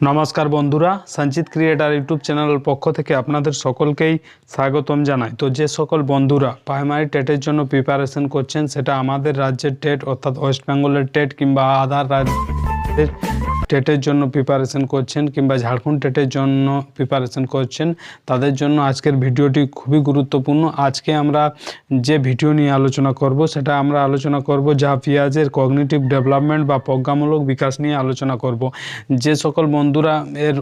নমস্কার বন্ধুরা সঞ্চিত ক্রিয়েটার ইউটিউব চ্যানেলের পক্ষ থেকে আপনাদের সকলকেই স্বাগতম জানাই। তো যে সকল বন্ধুরা প্রাইমারি টেটের জন্য প্রিপারেশন করছেন, সেটা আমাদের রাজ্যের টেট অর্থাৎ ওয়েস্ট বেঙ্গলের টেট কিংবা আধার রাজ্যের টেটের জন্য প্রিপারেশন করছেন কিংবা ঝাড়খণ্ড টেটের জন্য প্রিপারেশন করছেন, তাদের জন্য আজকের ভিডিওটি খুবই গুরুত্বপূর্ণ। আজকে আমরা যে ভিডিও নিয়ে আলোচনা করব, সেটা আমরা আলোচনা করব যা পেঁয়াজের কগনিটিভ ডেভেলপমেন্ট বা প্রজ্ঞামূলক বিকাশ নিয়ে আলোচনা করব। যে সকল বন্ধুরা এর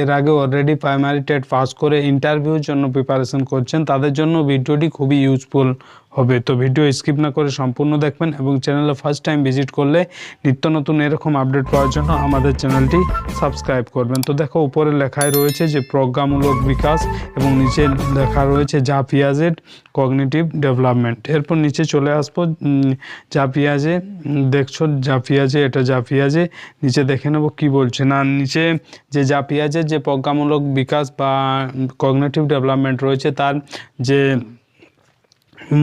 এর আগে অলরেডি প্রাইমারি টেট পাস করে ইন্টারভিউর জন্য প্রিপারেশন করছেন, তাদের জন্য ভিডিওটি খুবই ইউজফুল হবে। তো ভিডিও স্কিপ না করে সম্পূর্ণ দেখবেন এবং চ্যানেলে ফার্স্ট টাইম ভিজিট করলে নিত্য নতুন এরকম আপডেট পাওয়ার জন্য আমাদের চ্যানেলটি সাবস্ক্রাইব করবেন। তো দেখো, উপরে লেখায় রয়েছে যে প্রজ্ঞামূলক বিকাশ এবং নিচে লেখা রয়েছে যা পিয়াজের কগনিটিভ ডেভেলপমেন্ট এরপর নিচে চলে আসব যা পিয়াজে দেখছ যা পিয়াজে এটা যা পিয়াজে নিচে দেখে নেব কি বলছে। না, নিচে যে যা পিয়াজের যে প্রজ্ঞামূলক বিকাশ বা কগনেটিভ ডেভেলপমেন্ট রয়েছে, তার যে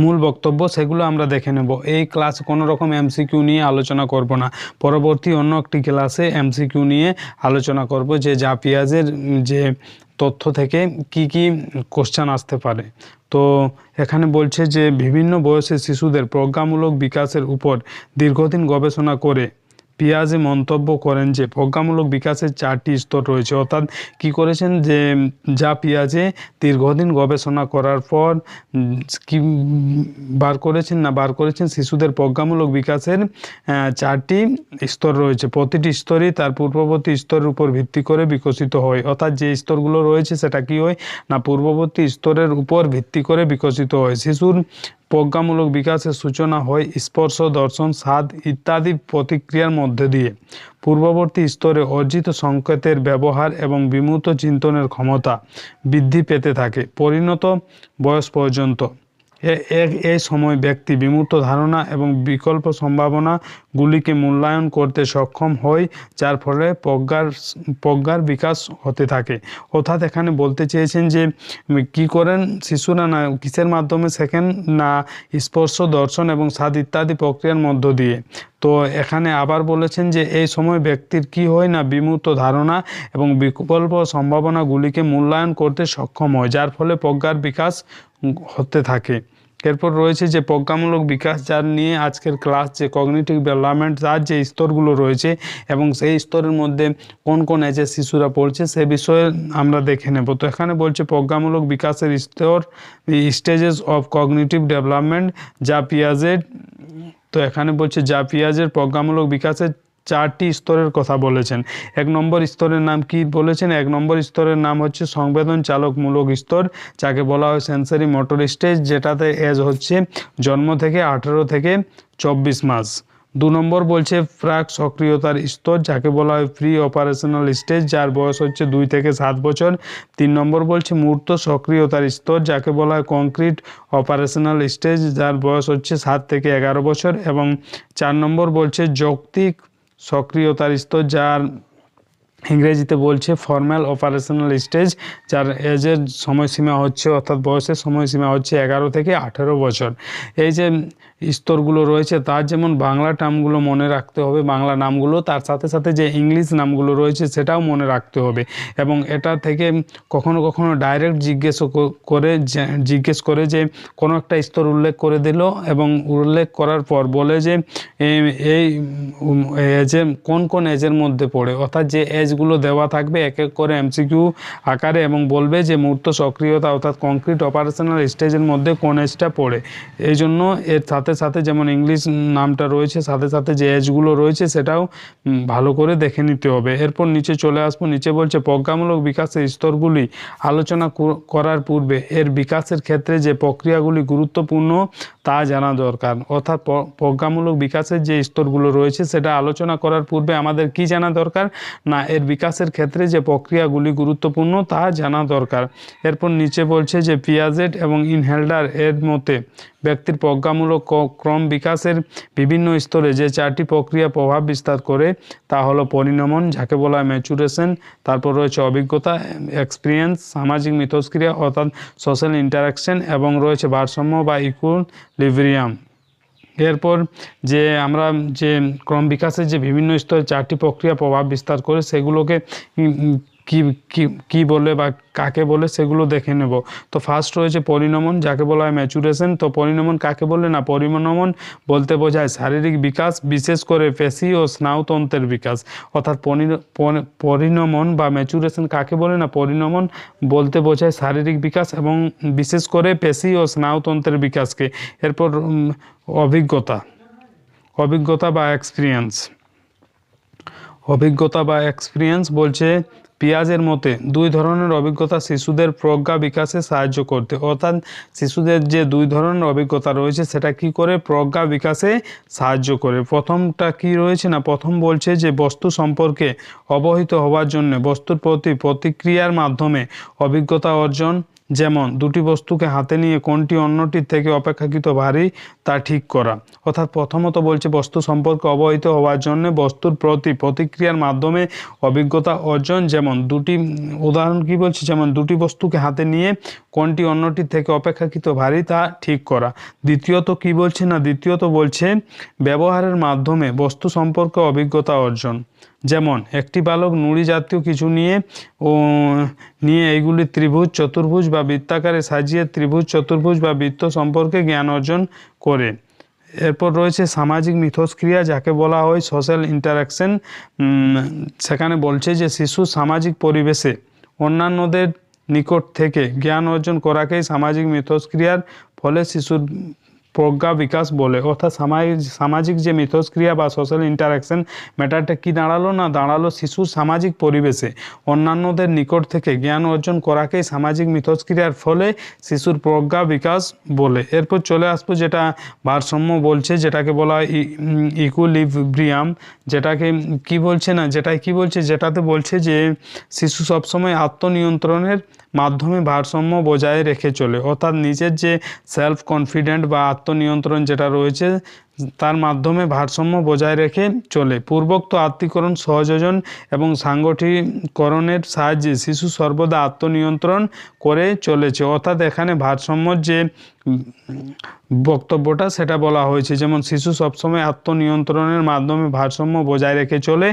মূল বক্তব্য, সেগুলো আমরা দেখে নেব। এই ক্লাস কোনো রকম এমসিকিউ নিয়ে আলোচনা করব না। পরবর্তী অন্য একটি ক্লাসে এমসিকিউ নিয়ে আলোচনা করব, যে যা পেঁয়াজের যে তথ্য থেকে কি কি কোশ্চান আসতে পারে। তো এখানে বলছে যে, বিভিন্ন বয়সের শিশুদের প্রজ্ঞামূলক বিকাশের উপর দীর্ঘদিন গবেষণা করে পিয়াজে মন্তব্য করেন যে, প্রজ্ঞামূলক বিকাশের চারটি স্তর রয়েছে। অর্থাৎ কি করেছেন যে, যা পিয়াজে দীর্ঘদিন গবেষণা করার পর কি বার করেছেন না বার করেছেন, শিশুদের প্রজ্ঞামূলক বিকাশের চারটি স্তর রয়েছে। প্রতিটি স্তরই তার পূর্ববর্তী স্তরের উপর ভিত্তি করে বিকশিত হয়। অর্থাৎ যে স্তরগুলো রয়েছে, সেটা কি হয় না, পূর্ববর্তী স্তরের উপর ভিত্তি করে বিকশিত হয়। শিশুর প্রজ্ঞামূলক বিকাশের সূচনা হয়, স্পর্শ, দর্শন, স্বাদ ইত্যাদি প্রতিক্রিয়ার মধ্যে দিয়ে। পূর্ববর্তী স্তরে অর্জিত সংকেতের ব্যবহার এবং বিমূর্ত চিন্তনের ক্ষমতা বৃদ্ধি পেতে থাকে। পরিণত বয়স পর্যন্ত এই সময় ব্যক্তি বিমূর্ত ধারণা এবং বিকল্প সম্ভাবনাগুলিকে মূল্যায়ন করতে সক্ষম হয়, যার ফলে প্রজ্ঞার প্রজ্ঞার বিকাশ হতে থাকে। অর্থাৎ এখানে বলতে চেয়েছেন যে, কি করেন শিশুরা না, কিসের মাধ্যমে শেখেন? না, স্পর্শ, দর্শন এবং স্বাদ ইত্যাদি প্রক্রিয়ার মধ্য দিয়ে। তো এখানে আবার বলেছেন যে, এই সময় ব্যক্তির কি হয় না, বিমূর্ত ধারণা এবং বিকল্প সম্ভাবনাগুলিকে মূল্যায়ন করতে সক্ষম হয়, যার ফলে প্রজ্ঞার বিকাশ হতে থাকে। এরপর রয়েছে যে প্রজ্ঞামূলক বিকাশ যার নিয়ে আজকের ক্লাস, যে কগনিটিভ ডেভেলপমেন্ট তার যে স্তরগুলো রয়েছে এবং সেই স্তরের মধ্যে কোন কোন এজের শিশুরা পড়ছে সে বিষয়ে আমরা দেখে নেব। তো এখানে বলছে প্রজ্ঞামূলক বিকাশের স্তর স্টেজেস অফ কগনিটিভ ডেভেলপমেন্ট যা পিয়াজের তো এখানে বলছে যা পিয়াজের প্রজ্ঞামূলক বিকাশের চারটি স্তরের কথা বলেছেন। এক নম্বর স্তরের নাম কি বলেছেন? এক নম্বর স্তরের নাম হচ্ছে সংবেদন চালকমূলক স্তর, যাকে বলা হয় সেন্সারি মোটর স্টেজ, যেটাতে এজ হচ্ছে জন্ম থেকে আঠেরো থেকে চব্বিশ মাস। দু নম্বর বলছে প্রাক সক্রিয়তার স্তর, যাকে বলা হয় প্রি অপারেশনাল স্টেজ, যার বয়স হচ্ছে দুই থেকে সাত বছর। তিন নম্বর বলছে মূর্ত সক্রিয়তার স্তর, যাকে বলা হয় কংক্রিট অপারেশনাল স্টেজ, যার বয়স হচ্ছে সাত থেকে এগারো বছর। এবং চার নম্বর বলছে যৌক্তিক সক্রিয়তার স্তর যার ইংরেজিতে বলছে ফর্মাল অপারেশনাল স্টেজ যার এজের সময়সীমা হচ্ছে, অর্থাৎ বয়সের সময়সীমা হচ্ছে এগারো থেকে আঠেরো বছর। এই যে স্তরগুলো রয়েছে, তার যেমন বাংলা টার্মগুলো মনে রাখতে হবে, বাংলা নামগুলো, তার সাথে সাথে যে ইংলিশ নামগুলো রয়েছে সেটাও মনে রাখতে হবে। এবং এটা থেকে কখনো কখনো ডাইরেক্ট জিজ্ঞেস করে জিজ্ঞেস করে যে কোনো একটা স্তর উল্লেখ করে দিল এবং উল্লেখ করার পর বলে যে এই- এজে কোন কোন এজের মধ্যে পড়ে। অর্থাৎ যে এজগুলো দেওয়া থাকবে এক এক করে এমসিকিউ আকারে এবং বলবে যে মূর্ত সক্রিয়তা অর্থাৎ কংক্রিট অপারেশনাল স্টেজের মধ্যে কোন এজটা পড়ে। এই জন্য এর সাথে সাথে যেমন ইংলিশ নামটা রয়েছে, সাথে সাথে যে এজগুলো রয়েছে সেটাও ভালো করে দেখে নিতে হবে। এরপর নিচে চলে আসব, নিচে বলছে প্রজ্ঞামূলক বিকাশের স্তরগুলি আলোচনা কর- করার পূর্বে এর বিকাশের ক্ষেত্রে যে প্রক্রিয়াগুলি গুরুত্বপূর্ণ তা জানা দরকার। অর্থাৎ প্রজ্ঞামূলক বিকাশের যে স্তরগুলো রয়েছে সেটা আলোচনা করার পূর্বে আমাদের কি জানা দরকার? না, এর বিকাশের ক্ষেত্রে যে প্রক্রিয়াগুলি গুরুত্বপূর্ণ তা জানা দরকার। এরপর নিচে বলছে যে পিয়াজেট এবং ইনহেল্ডার এর মতে ব্যক্তির প্রজ্ঞামূলক ক্রম বিকাশের বিভিন্ন স্তরে যে চারটি প্রক্রিয়া প্রভাব বিস্তার করে, তা হলো পরিণমন, যাকে বলা হয় ম্যাচুরেশন তারপর রয়েছে অভিজ্ঞতা এক্সপিরিয়েন্স সামাজিক মিথস্ক্রিয়া, অর্থাৎ সোশ্যাল ইন্টারাকশন এবং রয়েছে ভারসাম্য বা ইকুইলিব্রিয়াম এরপর যে আমরা যে ক্রম বিকাশের যে বিভিন্ন স্তরে চারটি প্রক্রিয়া প্রভাব বিস্তার করে, সেগুলোকে কি কি কি বলে বা কাকে বলে সেগুলো দেখে নেব। তো ফার্স্ট রয়েছে পরিণমন, যাকে বলা হয় ম্যাচুরেশন তো পরিণমন কাকে বলে? না, পরিণমন বলতে বোঝায় শারীরিক বিকাশ, বিশেষ করে পেশি ও স্নায়ুতন্ত্রের বিকাশ। অর্থাৎ পরিণ- পরিণমন বা ম্যাচুরেশন কাকে বলে? না, পরিণমন বলতে বোঝায় শারীরিক বিকাশ এবং বিশেষ করে পেশি ও স্নায়ুতন্ত্রের বিকাশকে। এরপর অভিজ্ঞতা। অভিজ্ঞতা বা এক্সপিরিয়েন্স অভিজ্ঞতা বা এক্সপিরিয়েন্স বলছে পিয়াজের মতে, দুই ধরনের অভিজ্ঞতা শিশুদের প্রজ্ঞা বিকাশে সাহায্য করতে। অর্থাৎ শিশুদের যে দুই ধরনের অভিজ্ঞতা রয়েছে, সেটা কি করে? প্রজ্ঞা বিকাশে সাহায্য করে। প্রথমটা কি রয়েছে না? প্রথম বলছে যে, বস্তু সম্পর্কে অবহিত হওয়ার জন্য বস্তুর প্রতি প্রতিক্রিয়ার মাধ্যমে অভিজ্ঞতা অর্জন যেমন দুটি বস্তুকে হাতে নিয়ে কোনটি অন্যটির থেকে অপেক্ষাকৃত ভারী তা ঠিক করা। অর্থাৎ প্রথমত বলছে বস্তু সম্পর্কে অবহিত হওয়ার জন্য বস্তুর প্রতি প্রতিক্রিয়ার মাধ্যমে অভিজ্ঞতা অর্জন, যেমন দুটি, উদাহরণ কি বলছে? যেমন দুটি বস্তুকে হাতে নিয়ে কোনটি অন্যটির থেকে অপেক্ষাকৃত ভারী তা ঠিক করা। দ্বিতীয়ত কি বলছে না? দ্বিতীয়ত বলছে ব্যবহারের মাধ্যমে বস্তু সম্পর্কে অভিজ্ঞতা অর্জন। যেমন, একটি বালক নুড়ি জাতীয় কিছু নিয়ে, ও, নিয়ে এইগুলি ত্রিভুজ, চতুর্ভুজ বা বৃত্তাকারে সাজিয়ে ত্রিভুজ, চতুর্ভুজ বা বৃত্ত সম্পর্কে জ্ঞান অর্জন করে। এরপর রয়েছে সামাজিক মিথস্ক্রিয়া, যাকে বলা হয় সোশ্যাল ইন্টারাকশন সেখানে বলছে যে শিশু সামাজিক পরিবেশে অন্যান্যদের নিকট থেকে জ্ঞান অর্জন করাকেই সামাজিক মিথস্ক্রিয়ার ফলে শিশুর প্রজ্ঞা বিকাশ বলে। অর্থাৎ সামাজিক যে মিথস্ক্রিয়া বা সোশ্যাল ইন্টারাকশন ম্যাটারটা কি দাঁড়াল না দাঁড়াল শিশুর সামাজিক পরিবেশে। অন্যান্যদের নিকট থেকে জ্ঞান অর্জন করাকেই সামাজিক মিথস্ক্রিয়ার ফলে শিশুর প্রজ্ঞা বিকাশ বলে। এরপর চলে আসব যেটা ভারসাম্য বলছে, যেটাকে বলা হয় ইকুইলিব্রিয়াম যেটাকে কি বলছে না, যেটাই কি বলছে, যেটাতে বলছে যে শিশু সবসময় আত্মনিয়ন্ত্রণের মাধ্যমে ভারসাম্য বজায় রেখে চলে। অর্থাৎ নিজের যে সেলফ কনফিডেন্ট বা আত্মনিয়ন্ত্রণ যেটা রয়েছে, তার মাধ্যমে ভারসাম্য বজায় রেখে চলে। পূর্বোক্ত আত্মীকরণ, সহযোজন এবং সাংগঠনিকরণের সাহায্যে শিশু সর্বদা আত্মনিয়ন্ত্রণ করে চলেছে। অর্থাৎ এখানে ভারসাম্যর যে বক্তব্যটা, সেটা বলা হয়েছে। যেমন, শিশু সবসময় আত্মনিয়ন্ত্রণের মাধ্যমে ভারসাম্য বজায় রেখে চলে।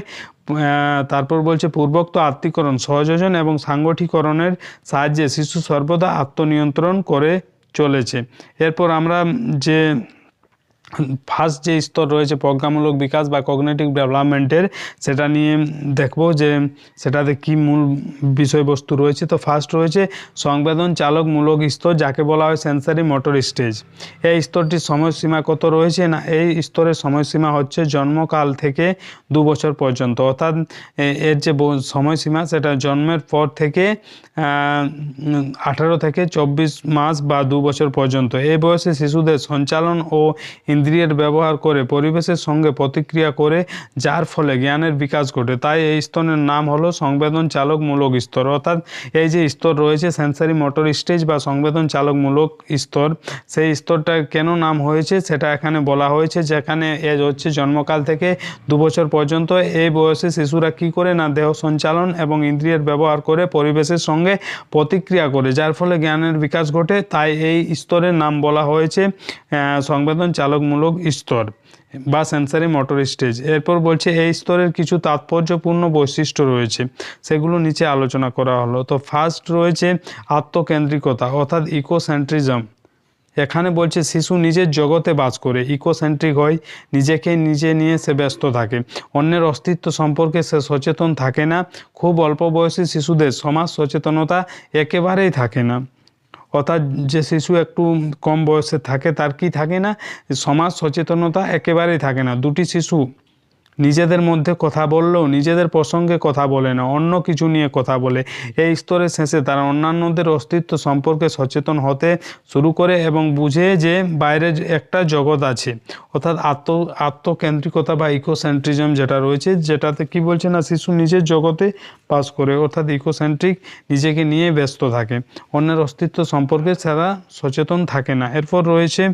তারপর বলছে, পূর্বোক্ত আত্মীকরণ সহযোজন এবং সাংগঠিকরণের সাহায্যে শিশু সর্বদা আত্মনিয়ন্ত্রণ করে চলেছে। এরপর আমরা যে ফার্স্ট যে স্তর রয়েছে প্রজ্ঞামূলক বিকাশ বা কগনেটিভ ডেভেলপমেন্টের সেটা নিয়ে দেখব যে সেটাতে কি মূল বিষয়বস্তু রয়েছে। তো ফার্স্ট রয়েছে সংবেদন চালকমূলক স্তর, যাকে বলা হয় সেন্সারি মোটর স্টেজ এই স্তরটির সময়সীমা কত রয়েছে না? এই স্তরের সময়সীমা হচ্ছে জন্মকাল থেকে দু বছর পর্যন্ত। অর্থাৎ এর যে সময়সীমা, সেটা জন্মের পর থেকে আঠারো থেকে চব্বিশ মাস বা দু বছর পর্যন্ত। এই বয়সে শিশুদের সঞ্চালন ও ইন্দ্রিয়ের ব্যবহার করে, পরিবেশের সঙ্গে প্রতিক্রিয়া করে, যার ফলে জ্ঞানের বিকাশ ঘটে। তাই এই স্তরের নাম হলো সংবেদন চালকমূলক স্তর। অর্থাৎ এই যে স্তর রয়েছে সেন্সারি মোটর স্টেজ বা সংবেদন চালকমূলক স্তর, সেই স্তরটা কেন নাম হয়েছে সেটা এখানে বলা হয়েছে, যেখানে এজ হচ্ছে জন্মকাল থেকে দু বছর পর্যন্ত। এই বয়সে শিশুরা কি করে না দেহ সঞ্চালন এবং ইন্দ্রিয়ের ব্যবহার করে, পরিবেশের সঙ্গে প্রতিক্রিয়া করে, যার ফলে জ্ঞানের বিকাশ ঘটে, তাই এই স্তরের নাম বলা হয়েছে সংবেদন সংবেদন চালকমূলক স্তর বা সেন্সারি মোটর স্টেজ এরপর বলছে, এই স্তরের কিছু তাৎপর্যপূর্ণ বৈশিষ্ট্য রয়েছে, সেগুলো নিচে আলোচনা করা হলো। তো ফার্স্ট রয়েছে আত্মকেন্দ্রিকতা, অর্থাৎ ইকোসেন্ট্রিজম এখানে বলছে, শিশু নিজের জগতে বাস করে ইকোসেন্ট্রিক হয়, নিজেকে নিজে নিয়ে সে ব্যস্ত থাকে। অন্যের অস্তিত্ব সম্পর্কে সে সচেতন থাকে না, খুব অল্প বয়সী শিশুদের সমাজ সচেতনতা একেবারেই থাকে না। অর্থাৎ যে শিশু একটু কম বয়সে থাকে, তার কি থাকে না? সমাজ সচেতনতা একেবারেই থাকে না। দুটি শিশু নিজেদের মধ্যে কথা বললেও নিজেদের প্রসঙ্গে কথা বলে না, অন্য কিছু নিয়ে কথা বলে। এই স্তরের শেষে তারা অন্যান্যদের অস্তিত্ব সম্পর্কে সচেতন হতে শুরু করে এবং বুঝে যে বাইরে একটা জগৎ আছে। অর্থাৎ আত্ম, আত্মকেন্দ্রিকতা বা ইকোসেন্ট্রিজম যেটা রয়েছে, যেটাতে কি বলছে না, শিশু নিজের জগতে বাস করে, অর্থাৎ ইকোসেন্ট্রিক নিজেকে নিয়ে ব্যস্ত থাকে। অন্যের অস্তিত্ব সম্পর্কে তারা সচেতন থাকে না। এরপর রয়েছে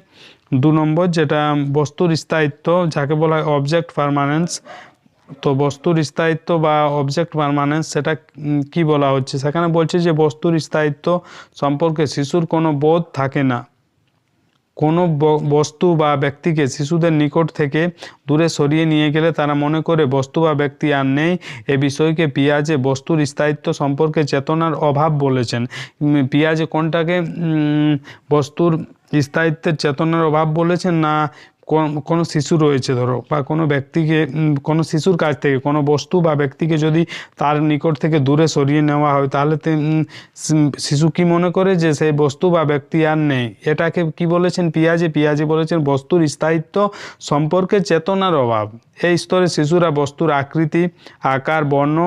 দু নম্বর যেটা বস্তুর স্থায়িত্ব, যাকে বলা হয় অবজেক্ট পারমানেন্স তো বস্তুর স্থায়িত্ব বা অবজেক্ট পারমানেন্স সেটা কি বলা হচ্ছে? সেখানে বলছে যে বস্তুর স্থায়িত্ব সম্পর্কে শিশুর কোনো বোধ থাকে না। কোনো বস্তু বা ব্যক্তিকে শিশুদের নিকট থেকে দূরে সরিয়ে নিয়ে গেলে তারা মনে করে বস্তু বা ব্যক্তি আর নেই। এ বিষয়কে পিয়াজে বস্তুর স্থায়িত্ব সম্পর্কে চেতনার অভাব বলেছেন। পিয়াজে কোনটাকে? বস্তুর স্থায়িত্বের চেতনার অভাব বলেছেন না, কোনো শিশু রয়েছে ধরো, বা কোনো ব্যক্তিকে কোনো শিশুর কাছ থেকে, কোনো বস্তু বা ব্যক্তিকে যদি তার নিকট থেকে দূরে সরিয়ে নেওয়া হয়, তাহলে শিশু কি মনে করে যে সেই বস্তু বা ব্যক্তি আর নেই? এটাকে কি বলেছেন পিয়াজে? পিয়াজে বলেছেন, বস্তুর স্থায়িত্ব সম্পর্কে চেতনার অভাব। এই স্তরে শিশুরা বস্তুর আকৃতি, আকার, বর্ণ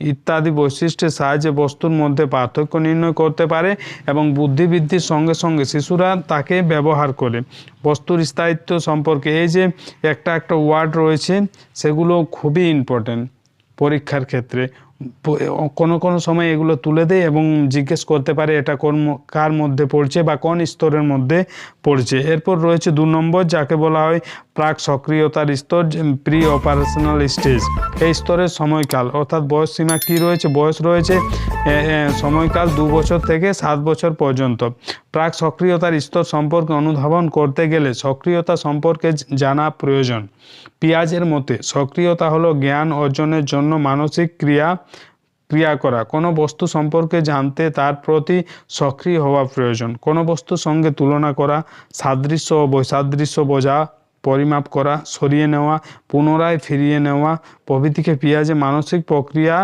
ইত্যাদি বৈশিষ্ট্যের সাহায্যে বস্তুর মধ্যে পার্থক্য নির্ণয় করতে পারে এবং বুদ্ধিবৃদ্ধির সঙ্গে সঙ্গে শিশুরা তাকে ব্যবহার করে। বস্তুর স্থায়িত্ব সম্পর্কে এই যে একটা একটা ওয়ার্ড রয়েছে, সেগুলো খুবই ইম্পর্ট্যান্ট পরীক্ষার ক্ষেত্রে। কোনো কোনো সময় এগুলো তুলে দেয় এবং জিজ্ঞেস করতে পারে এটা কোন কার মধ্যে পড়ছে বা কোন স্তরের মধ্যে পড়ছে। এরপর রয়েছে দু নম্বর, যাকে বলা হয় প্রাক সক্রিয়তার স্তর প্রি অপারেশনাল স্টেজ এই স্তরের সময়কাল, অর্থাৎ বয়স সীমা কী রয়েছে? বয়স রয়েছে সময়কাল দু বছর থেকে সাত বছর পর্যন্ত। প্রাক সক্রিয়তার স্তর সম্পর্কে অনুধাবন করতে গেলে সক্রিয়তা সম্পর্কে জানা প্রয়োজন। পিয়াজের মতে, সক্রিয়তা হলো জ্ঞান অর্জনের জন্য মানসিক ক্রিয়া ক্রিয়া করা। কোনো বস্তু সম্পর্কে জানতে তার প্রতি সক্রিয় হওয়া প্রয়োজন। কোনো বস্তুর সঙ্গে তুলনা করা, সাদৃশ্য ও বৈসাদৃশ্য বোঝা পরিমাপ করা, সরিয়ে নেওয়া, পুনরায় ফিরিয়ে নেওয়া প্রভৃতিকে পিয়াজে মানসিক প্রক্রিয়া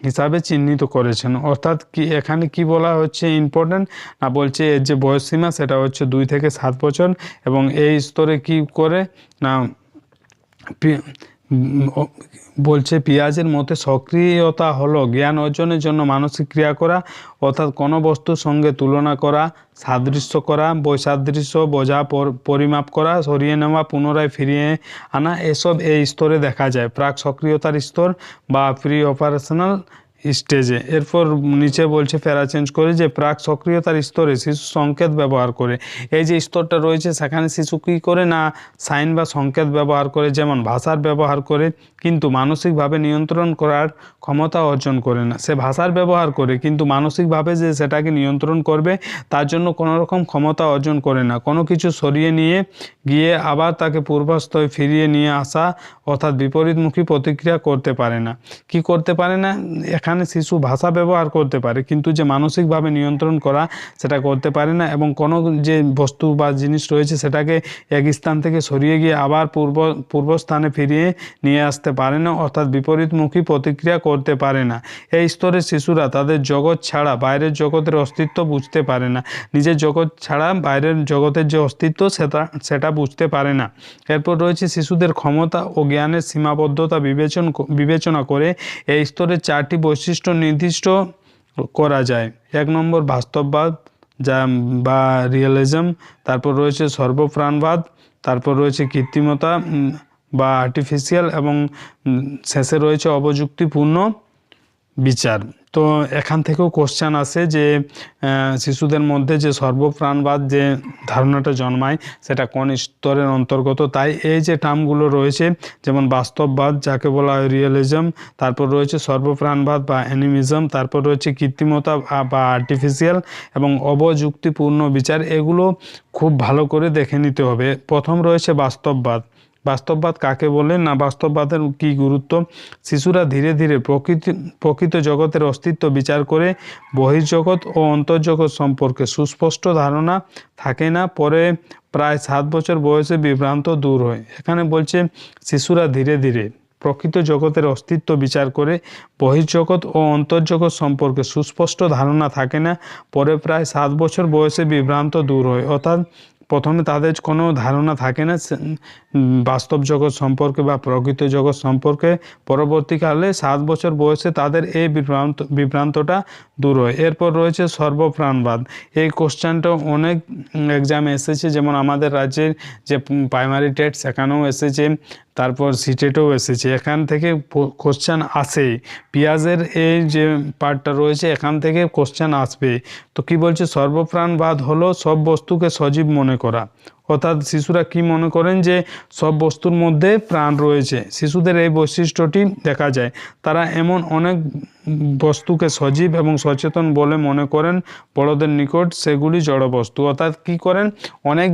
হিসাবে চিহ্নিত করেছেন। অর্থাৎ কি এখানে কি বলা হচ্ছে ইম্পর্টেন্ট না বলছে এর যে বয়সসীমা সেটা হচ্ছে দুই থেকে সাত বছর এবং এই স্তরে কি করে না বলছে, পিয়াজের মতে সক্রিয়তা হলো জ্ঞান অর্জনের জন্য মানসিক ক্রিয়া করা, অর্থাৎ কোনো বস্তুর সঙ্গে তুলনা করা, সাদৃশ্য করা, বৈসাদৃশ্য, বোঝা পরিমাপ করা, সরিয়ে নেওয়া, পুনরায় ফিরিয়ে আনা, এসব এই স্তরে দেখা যায়। প্রাক সক্রিয়তার স্তর বা প্রি অপারেশনাল স্টেজে। এরপর নিচে বলছে, ফেরা চেঞ্জ করে যে প্রাক সক্রিয়তার স্তরে শিশু সংকেত ব্যবহার করে। এই যে স্তরটা রয়েছে, সেখানে শিশু কী করে না সাইন বা সংকেত ব্যবহার করে, যেমন ভাষার ব্যবহার করে, কিন্তু মানসিকভাবে নিয়ন্ত্রণ করার ক্ষমতা অর্জন করে না। সে ভাষার ব্যবহার করে, কিন্তু মানসিকভাবে যে সেটাকে নিয়ন্ত্রণ করবে, তার জন্য কোনো রকম ক্ষমতা অর্জন করে না। কোনো কিছু সরিয়ে নিয়ে গিয়ে আবার তাকে পূর্বাস্তয় ফিরিয়ে নিয়ে আসা অর্থাৎ বিপরীতমুখী প্রতিক্রিয়া করতে পারে না। কি করতে পারে না? এখানে শিশু ভাষা ব্যবহার করতে পারে, কিন্তু যে মানসিকভাবে নিয়ন্ত্রণ করা সেটা করতে পারে না এবং কোনো যে বস্তু বা জিনিস রয়েছে সেটাকে এক স্থান থেকে সরিয়ে গিয়ে আবার পূর্ব, পূর্বস্থানে ফিরিয়ে নিয়ে আসতে পারে না, অর্থাৎ বিপরীতমুখী প্রতিক্রিয়া করতে পারে না। এই স্তরের শিশুরা তাদের জগৎ ছাড়া বাইরের জগতের অস্তিত্ব বুঝতে পারে না। নিজের জগৎ ছাড়া বাইরের জগতের যে অস্তিত্ব সেটা সেটা বুঝতে পারে না। এরপর রয়েছে শিশুদের ক্ষমতা ও জ্ঞানের সীমাবদ্ধতা বিবেচন বিবেচনা করে এই স্তরের চারটি বৈশিষ্ট্য নির্দিষ্ট করা যায়। এক নম্বর বাস্তববাদ, যা বা রিয়েলিজম তারপর রয়েছে সর্বপ্রাণবাদ, তারপর রয়েছে কৃত্রিমতা বা আর্টিফিশিয়াল এবং শেষে রয়েছে অবযুক্তিপূর্ণ বিচার। তো এখান থেকেও কোশ্চেন আসে যে শিশুদের মধ্যে যে সর্বপ্রাণবাদ যে ধারণাটা জন্মায়, সেটা কোন স্তরের অন্তর্গত? তাই এই যে টার্মগুলো রয়েছে, যেমন বাস্তববাদ, যাকে বলা হয় রিয়েলিজম তারপর রয়েছে সর্বপ্রাণবাদ বা অ্যানিমিজম তারপর রয়েছে কৃত্রিমতা বা- আর্টিফিশিয়াল এবং অবযুক্তিপূর্ণ বিচার, এগুলো খুব ভালো করে দেখে নিতে হবে। প্রথম রয়েছে বাস্তববাদ। বাস্তববাদ কাকে বলে, না বাস্তববাদের কী গুরুত্ব? শিশুরা ধীরে ধীরে প্রকৃতি, প্রকৃত জগতের অস্তিত্ব বিচার করে বহির্জগৎ ও অন্তর্জগৎ সম্পর্কে সুস্পষ্ট ধারণা থাকে না। পরে প্রায় সাত বছর বয়সে বিভ্রান্ত দূর হয়। এখানে বলছে, শিশুরা ধীরে ধীরে প্রকৃত জগতের অস্তিত্ব বিচার করে বহির্জগৎ ও অন্তর্জগৎ সম্পর্কে সুস্পষ্ট ধারণা থাকে না। পরে প্রায় সাত বছর বয়সে বিভ্রান্ত দূর হয়। অর্থাৎ প্রথমে তাদের কোনো ধারণা থাকে না বাস্তব জগৎ সম্পর্কে বা প্রকৃত জগৎ সম্পর্কে। পরবর্তীকালে সাত বছর বয়সে তাদের এই বিভ্রান্ত, বিভ্রান্তটা দূর হয়। এরপর রয়েছে সর্বপ্রাণবাদ। এই কোশ্চেনটা অনেক এক্সামে এসেছে, যেমন আমাদের রাজ্যের যে প্রাইমারি টেট সেখানেও এসেছে, তারপর সিটেটেও এসেছে। এখান থেকে কোশ্চেন আসে। পেঁয়াজের এই যে পার্টটা রয়েছে, এখান থেকে কোশ্চেন আসবে। তো কি বলছে? সর্বপ্রাণবাদ হলো সব বস্তুকে সজীব মনে করা। অর্থাৎ শিশুরা কি মনে করেন যে সব বস্তুর মধ্যে প্রাণ রয়েছে? শিশুদের এই বৈশিষ্ট্যটি দেখা যায়। তারা এমন অনেক বস্তুকে সজীব এবং সচেতন বলে মনে করেন বড়দের নিকট সেগুলি জড় বস্তু। অর্থাৎ কি করেন? অনেক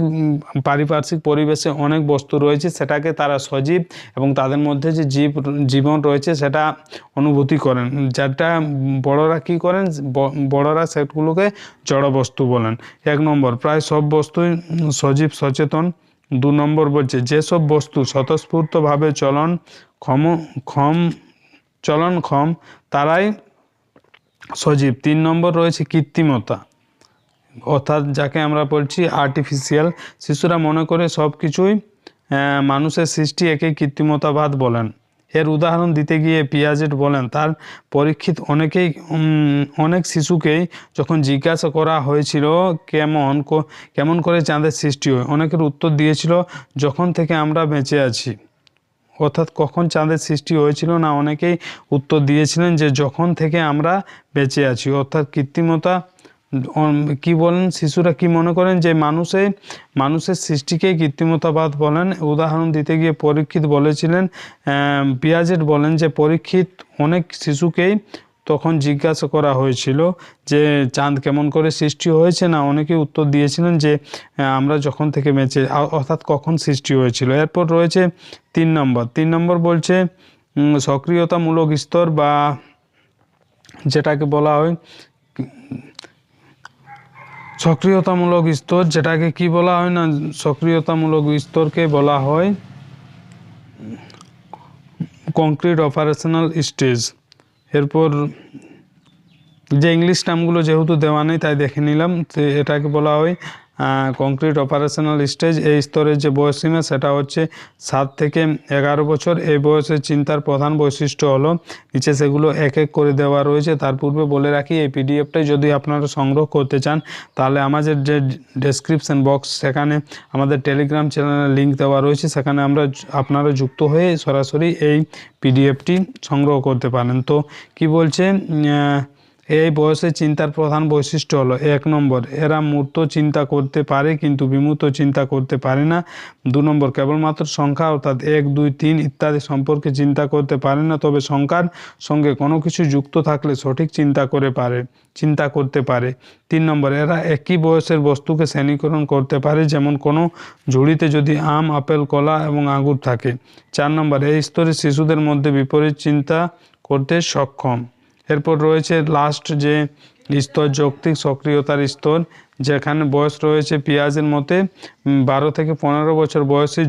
পারিপার্শ্বিক পরিবেশে অনেক বস্তু রয়েছে, সেটাকে তারা সজীব এবং তাদের মধ্যে যে জীব, জীবন রয়েছে সেটা অনুভূতি করেন। যেটা বড়রা কি করেন? বড়রা সেগুলোকে জড় বস্তু বলেন। এক নম্বর, প্রায় সব বস্তুই সজীব সচেতন। দু নম্বর বলছে, যেসব বস্তু স্বতঃস্ফূর্তভাবে চলন ক্ষম ক্ষম, চলন ক্ষম, তারাই সজীব। তিন নম্বর রয়েছে কৃত্রিমতা। অর্থাৎ যাকে আমরা বলছি আর্টিফিশিয়াল শিশুরা মনে করে সব কিছুই মানুষের সৃষ্টি একে কৃত্রিমতাবাদ বলেন। এর উদাহরণ দিতে গিয়ে পিয়াজেট বলেন, তার পরীক্ষিত অনেকেই অনেক শিশুকেই যখন জিজ্ঞাসা করা হয়েছিল, কেমন কেমন করে চাঁদের সৃষ্টি হয়, অনেকের উত্তর দিয়েছিল, যখন থেকে আমরা বেঁচে আছি। অর্থাৎ কখন চাঁদের সৃষ্টি হয়েছিল না, অনেকেই উত্তর দিয়েছিলেন যে, যখন থেকে আমরা বেঁচে আছি। অর্থাৎ কৃত্রিমতা কি বলেন? শিশুরা কি মনে করেন যে মানুষে, মানুষের সৃষ্টিকে কৃত্রিমতাবাদ বলেন? উদাহরণ দিতে গিয়ে পরীক্ষিত বলেছিলেন পিয়াজেট বলেন যে পরীক্ষিত অনেক শিশুকেই তখন জিজ্ঞাসা করা হয়েছিল যে চাঁদ কেমন করে সৃষ্টি হয়েছে না? অনেকে উত্তর দিয়েছিলেন যে আমরা যখন থেকে বেঁচে অর্থাৎ কখন সৃষ্টি হয়েছিল। এরপর রয়েছে তিন নম্বর। তিন নম্বর বলছে সক্রিয়তামূলক স্তর বা যেটাকে বলা হয় সক্রিয়তামূলক স্তর যেটাকে কি বলা হয় না, সক্রিয়তামূলক স্তরকে বলা হয় কংক্রিট অপারেশনাল স্টেজ এরপর যে ইংলিশ নামগুলো যেহেতু দেওয়া নেই, তাই দেখে নিলাম। তো এটাকে বলা হয় কংক্রিট অপারেশনাল স্টেজ এই স্তরের যে বয়সীমা সেটা হচ্ছে সাত থেকে এগারো বছর। এই বয়সের চিন্তার প্রধান বৈশিষ্ট্য হলো, নিচে সেগুলো এক এক করে দেওয়া রয়েছে। তার পূর্বে বলে রাখি, এই পিডিএফটাই যদি আপনারা সংগ্রহ করতে চান, তাহলে আমাদের যে ডেসক্রিপশন বক্স সেখানে আমাদের টেলিগ্রাম চ্যানেলের লিঙ্ক দেওয়া রয়েছে। সেখানে আমরা আপনারা যুক্ত হয়ে সরাসরি এই পিডিএফটি সংগ্রহ করতে পারেন। তো কি বলছে এই বয়সে চিন্তার প্রধান বৈশিষ্ট্য হলো, এক নম্বর, এরা মূর্ত চিন্তা করতে পারে কিন্তু বিমূর্ত চিন্তা করতে পারে না। দু নম্বর, কেবলমাত্র সংখ্যা অর্থাৎ এক, দুই, তিন ইত্যাদি সম্পর্কে চিন্তা করতে পারে না, তবে সংখ্যার সঙ্গে কোনো কিছু যুক্ত থাকলে সঠিক চিন্তা করে পারে, চিন্তা করতে পারে। তিন নম্বর, এরা একই বয়সের বস্তুকে শ্রেণীকরণ করতে পারে, যেমন কোনো ঝুড়িতে যদি আম, আপেল, কলা এবং আঙুর থাকে। চার নম্বর, এই স্তরে শিশুদের মধ্যে বিপরীত চিন্তা করতে সক্ষম। এরপর রয়েছে লাস্ট যে স্তর, যৌক্তিক সক্রিয়তার স্তর, যেখানে বয়স রয়েছে পেঁয়াজের মতে বারো থেকে পনেরো বছর বয়সে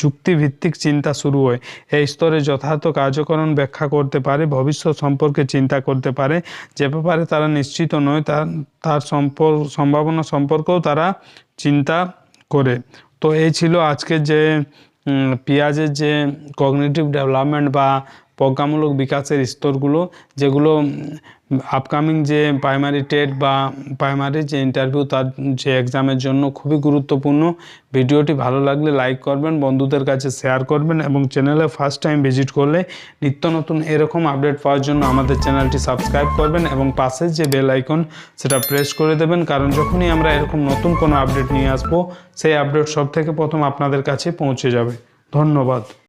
যুক্তিভিত্তিক চিন্তা শুরু হয়। এই স্তরে যথার্থ কার্যকরণ ব্যাখ্যা করতে পারে, ভবিষ্যৎ সম্পর্কে চিন্তা করতে পারে। যে ব্যাপারে তারা নিশ্চিত নয়, তার তার সম্পর্ক সম্ভাবনা সম্পর্কেও তারা চিন্তা করে। তো এই ছিল আজকে যে পেঁয়াজের যে কগনিটিভ ডেভেলপমেন্ট বা প্রজ্ঞামূলক বিকাশের স্তরগুলো, যেগুলো আপকামিং যে প্রাইমারি টেট বা প্রাইমারি যে ইন্টারভিউ তার যে এক্সামের জন্য খুবই গুরুত্বপূর্ণ। ভিডিওটি ভালো লাগলে লাইক করবেন, বন্ধুদের কাছে শেয়ার করবেন এবং চ্যানেলে ফার্স্ট টাইম ভিজিট করলে নিত্য নতুন এরকম আপডেট পাওয়ার জন্য আমাদের চ্যানেলটি সাবস্ক্রাইব করবেন এবং পাশে যে বেল আইকন সেটা প্রেস করে দেবেন। কারণ যখনই আমরা এরকম নতুন কোনো আপডেট নিয়ে আসব, সেই আপডেট সব থেকে প্রথম আপনাদের কাছে পৌঁছে যাবে। ধন্যবাদ।